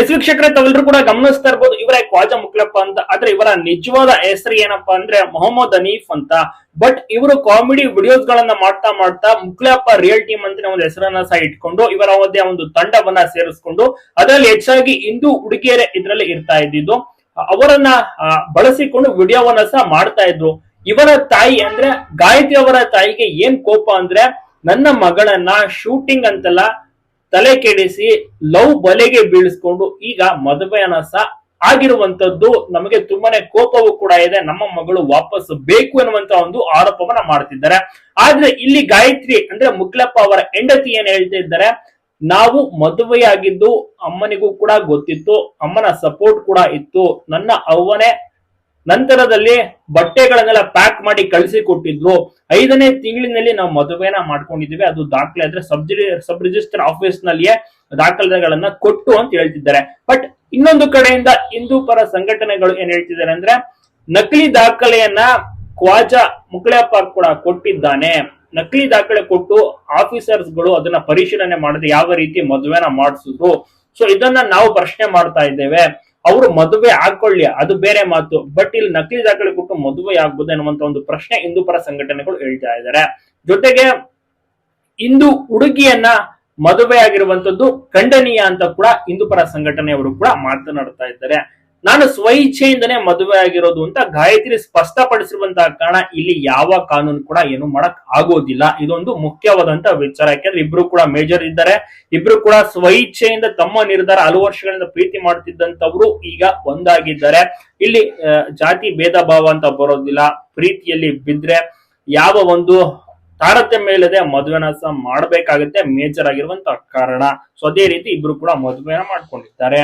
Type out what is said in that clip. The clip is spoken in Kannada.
ಎಸ್ ವೀಕ್ಷಕರೇ ತಾವೆಲ್ಲರೂ ಕೂಡ ಗಮನಿಸ್ತಾ ಇರ್ಬೋದು. ಇವರೇ ಖ್ವಾಜಾ ಮುಕ್ಲಪ್ಪ ಅಂತ. ಆದ್ರೆ ಇವರ ನಿಜವಾದ ಹೆಸರು ಏನಪ್ಪಾ ಅಂದ್ರೆ ಮೊಹಮ್ಮದ್ ಅನೀಫ್ ಅಂತ. ಬಟ್ ಇವರು ಕಾಮಿಡಿ ವಿಡಿಯೋಸ್ ಗಳನ್ನ ಮಾಡ್ತಾ ಮಾಡ್ತಾ ಮುಕ್ಲಪ್ಪ ರಿಯಲ್ ಟೀಮ್ ಅಂತ ಒಂದು ಹೆಸರನ್ನ ಸಹ ಇಟ್ಕೊಂಡು, ಇವರ ಒಂದೇ ಒಂದು ತಂಡವನ್ನ ಸೇರಿಸ್ಕೊಂಡು, ಅದರಲ್ಲಿ ಹೆಚ್ಚಾಗಿ ಹಿಂದೂ ಹುಡುಗಿಯರೇ ಇದ್ರಲ್ಲಿ ಇರ್ತಾ ಇದ್ದಿದ್ದು. ಅವರನ್ನ ಬಳಸಿಕೊಂಡು ವಿಡಿಯೋವನ್ನ ಸಹ ಮಾಡ್ತಾ ಇದ್ರು. ಇವರ ತಾಯಿ ಅಂದ್ರೆ ಗಾಯತ್ರಿ ಅವರ ತಾಯಿಗೆ ಏನ್ ಕೋಪ ಅಂದ್ರೆ, ನನ್ನ ಮಗಳನ್ನ ಶೂಟಿಂಗ್ ಅಂತೆಲ್ಲ ತಲೆ ಕೆಡಿಸಿ ಲವ್ ಬಲೆಗೆ ಬೀಳಿಸ್ಕೊಂಡು ಈಗ ಮದುವೆಯನ್ನ ಸಹ ಆಗಿರುವಂತದ್ದು ನಮಗೆ ತುಂಬಾನೇ ಕೋಪವೂ ಕೂಡ ಇದೆ. ನಮ್ಮ ಮಗಳು ವಾಪಸ್ ಬೇಕು ಎನ್ನುವಂತ ಒಂದು ಆರೋಪವನ್ನ ಮಾಡ್ತಿದ್ದಾರೆ. ಆದ್ರೆ ಇಲ್ಲಿ ಗಾಯತ್ರಿ ಅಂದ್ರೆ ಮುಕ್ಲಪ್ಪ ಅವರ ಹೆಂಡತಿ ಏನ್ ಹೇಳ್ತಾ ಇದ್ದಾರೆ, ನಾವು ಮದುವೆಯಾಗಿದ್ದು ಅಮ್ಮನಿಗೂ ಕೂಡ ಗೊತ್ತಿತ್ತು, ಅಮ್ಮನ ಸಪೋರ್ಟ್ ಕೂಡ ಇತ್ತು. ನನ್ನ ಅವ್ವನೇ ನಂತರದಲ್ಲಿ ಬಟ್ಟೆಗಳನ್ನೆಲ್ಲ ಪ್ಯಾಕ್ ಮಾಡಿ ಕಳಿಸಿ ಕೊಟ್ಟಿದ್ರು. ಐದನೇ ತಿಂಗಳಿನಲ್ಲಿ ನಾವು ಮದುವೆನ ಮಾಡ್ಕೊಂಡಿದ್ದೀವಿ. ಅದು ದಾಖಲೆ ಅಂದ್ರೆ ಸಬ್ ಸಬ್ ರಿಜಿಸ್ಟರ್ ಆಫೀಸ್ ನಲ್ಲಿಯೇ ದಾಖಲೆಗಳನ್ನ ಕೊಟ್ಟು ಅಂತ ಹೇಳ್ತಿದ್ದಾರೆ. ಬಟ್ ಇನ್ನೊಂದು ಕಡೆಯಿಂದ ಹಿಂದೂ ಪರ ಸಂಘಟನೆಗಳು ಏನ್ ಹೇಳ್ತಿದ್ದಾರೆ ಅಂದ್ರೆ ನಕಲಿ ದಾಖಲೆಯನ್ನ ಖ್ವಾಜಾ ಮುಕ್ಳಪ್ಪ ಕೂಡ ಕೊಟ್ಟಿದ್ದಾನೆ. ನಕಲಿ ದಾಖಲೆ ಕೊಟ್ಟು ಆಫೀಸರ್ಸ್ಗಳು ಅದನ್ನ ಪರಿಶೀಲನೆ ಮಾಡಿದ್ರೆ ಯಾವ ರೀತಿ ಮದುವೆನ ಮಾಡಿಸಿದ್ರು. ಸೊ ಇದನ್ನ ನಾವು ಪ್ರಶ್ನೆ ಮಾಡ್ತಾ ಇದ್ದೇವೆ. ಅವರು ಮದುವೆ ಆಗ್ಕೊಳ್ಳಿ, ಅದು ಬೇರೆ ಮಾತು. ಬಟ್ ಇಲ್ಲಿ ನಕಲಿ ದಾಖಲೆ ಕೊಟ್ಟು ಮದುವೆ ಆಗ್ಬೋದು ಅನ್ನುವಂತ ಒಂದು ಪ್ರಶ್ನೆ ಹಿಂದೂ ಪರ ಸಂಘಟನೆಗಳು ಹೇಳ್ತಾ ಇದ್ದಾರೆ. ಜೊತೆಗೆ ಇಂದು ಹುಡುಗಿಯನ್ನ ಮದುವೆ ಆಗಿರುವಂತದ್ದು ಖಂಡನೀಯ ಅಂತ ಕೂಡ ಹಿಂದೂ ಪರ ಸಂಘಟನೆಯವರು ಕೂಡ ಮಾತನಾಡ್ತಾ ಇದ್ದಾರೆ. ನಾನು ಸ್ವಇಚ್ಛೆಯಿಂದನೇ ಮದುವೆ ಆಗಿರೋದು ಅಂತ ಗಾಯತ್ರಿ ಸ್ಪಷ್ಟಪಡಿಸಿರುವಂತಹ ಕಾರಣ ಇಲ್ಲಿ ಯಾವ ಕಾನೂನು ಕೂಡ ಏನು ಮಾಡಕ್ ಆಗೋದಿಲ್ಲ. ಇದೊಂದು ಮುಖ್ಯವಾದಂತಹ ವಿಚಾರ. ಯಾಕೆಂದ್ರೆ ಇಬ್ರು ಕೂಡ ಮೇಜರ್ ಇದ್ದಾರೆ. ಇಬ್ರು ಕೂಡ ಸ್ವಇಚ್ಛೆಯಿಂದ ತಮ್ಮ ನಿರ್ಧಾರ ಹಲವು ವರ್ಷಗಳಿಂದ ಪ್ರೀತಿ ಮಾಡುತ್ತಿದ್ದಂತವ್ರು ಈಗ ಒಂದಾಗಿದ್ದಾರೆ. ಇಲ್ಲಿ ಜಾತಿ ಭೇದ ಭಾವ ಅಂತ ಬರೋದಿಲ್ಲ. ಪ್ರೀತಿಯಲ್ಲಿ ಬಿದ್ರೆ ಯಾವ ಒಂದು ತಾರತಮ್ಯ ಇಲ್ಲದೆ ಮದುವೆನ ಸಹ ಮಾಡಬೇಕಾಗುತ್ತೆ. ಮೇಜರ್ ಆಗಿರುವಂತ ಕಾರಣ. ಸೊ ಅದೇ ರೀತಿ ಇಬ್ರು ಕೂಡ ಮದುವೆನ ಮಾಡ್ಕೊಂಡಿದ್ದಾರೆ.